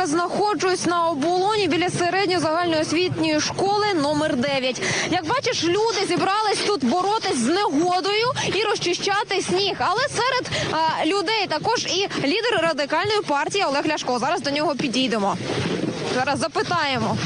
зараз знаходжусь на оболоні біля середньої загальноосвітньої школи номер 9. Як бачиш, люди зібрались тут боротись з негодою і розчищати сніг. Але серед а, людей також і лідер радикальної партії Олег Ляшко. Зараз до нього підійдемо. Зараз запитаємо.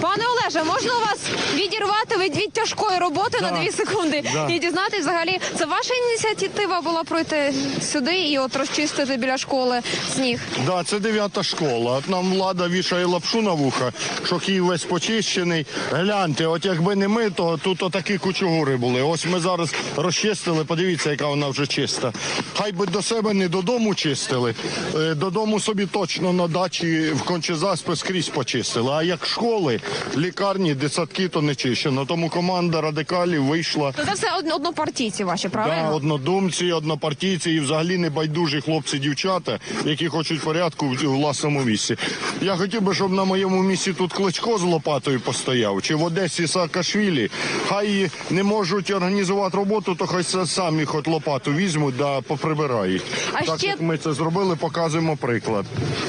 Пане Олеже, можна вас відірвати від, від тяжкої роботи на дві секунди Да. і дізнатись взагалі, це ваша ініціатива була пройти сюди і от розчистити біля школи сніг. Да, це дев'ята школа. От нам влада вішає лапшу на вуха, що Київ весь почищений. Гляньте, от якби не ми, то тут отакі кучугури були. Ось ми зараз розчистили. Подивіться, яка вона вже чиста. Хай би до себе не додому чистили. е, Додому собі точно на дачі в кончезаспи скрізь почистили. А як школи, лікарні, дитсадки, то не чищено. Тому команда радикалів вийшла. То це все одно- однопартійці ваші, Да, правильно? однодумці, однопартійці і взагалі небайдужі хлопці, дівчата, які хочуть порядку в в власному місці. Я хотів би, щоб на моєму місці тут кличко з лопатою постояв, чи в Одесі Саакашвілі. Хай не можуть організувати роботу, то хай са- самі хоч лопату візьмуть да поприбирають. А так ще- як ми це зробили, показуємо приклад.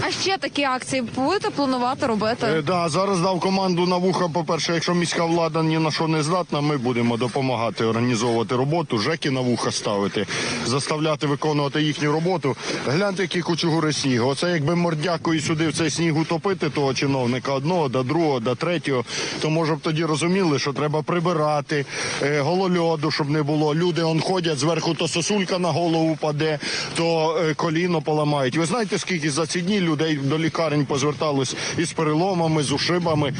А ще такі акції будете планувати робити? Е, да, зараз дав команду на вуха. По-перше, якщо міська влада ні на що не здатна, ми будемо допомагати організовувати роботу, жеки на вуха ставити, заставляти виконувати їхню роботу. Гляньте, які кучугури снігу. Оце якби мордякою сюди в цей сніг утопити того чиновника одного, до другого, до третього, то може б тоді розуміли, що треба прибирати е, голольоду, щоб не було. Люди он ходять зверху, то сосулька на голову паде, то е, коліно поламають. Ви знаєте, скільки за ці дні людей до лікарень позверталось із переломами, з ушибами,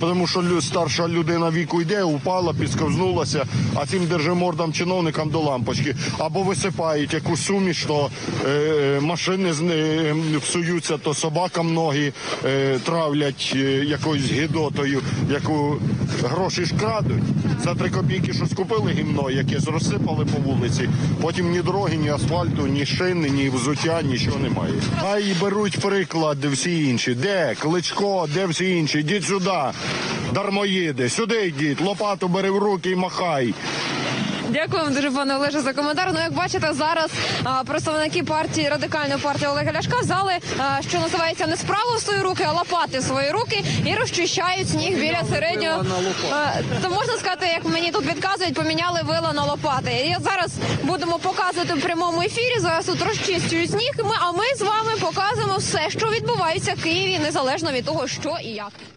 тому що старша людина віку йде, упала, підсковзнулася, а цим держимордам чиновникам до лампочки. Або висипають якусь суміш, то е, машини е, псуються, то собакам ноги е, травлять е, якоюсь гидотою, яку гроші ж крадуть. За три копійки щось купили гімно, якесь розсипали по вулиці. Потім ні дороги, ні асфальту, ні шини, ні взуття, нічого немає. Хай беруть приклад всі інші. Де кличко, де всі інші? Йдіть сюди, дармоїди, сюди йдіть, лопату бери в руки і махай. Дякую вам дуже, пане Олеже, за коментар. Ну, як бачите, зараз а, представники партії радикальної партії Олега Ляшка взяли, а, що називається, не справу в свої руки, а лопати в свої руки і розчищають сніг біля середнього. А, то можна сказати, як мені тут відказують, поміняли вила на лопати. І зараз будемо показувати в прямому ефірі. Зараз тут розчищують сніг. Ми, а ми з вами показуємо все, що відбувається в Києві, незалежно від того, що і як.